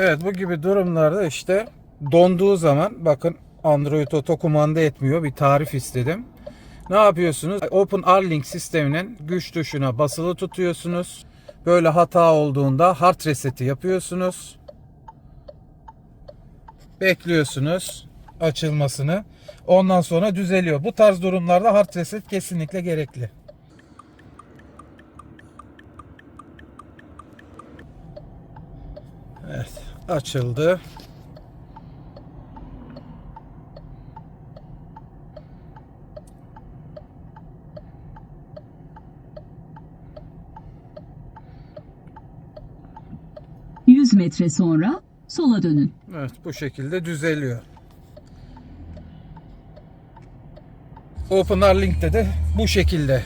Evet bu gibi durumlarda işte donduğu zaman bakın Android Auto kumanda etmiyor. Bir tarif istedim. Ne yapıyorsunuz? Open Arlink sisteminin güç tuşuna basılı tutuyorsunuz. Böyle hata olduğunda hard reset'i yapıyorsunuz. Bekliyorsunuz açılmasını. Ondan sonra düzeliyor. Bu tarz durumlarda hard reset kesinlikle gerekli. Evet, açıldı. 100 metre sonra sola dönün. Evet, bu şekilde düzeliyor. OpenR Link'te de bu şekilde.